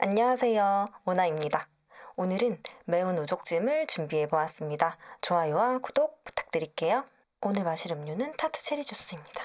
안녕하세요. 오나입니다. 오늘은 매운 우족찜을 준비해 보았습니다. 좋아요와 구독 부탁드릴게요. 오늘 마실 음료는 타트 체리 주스입니다.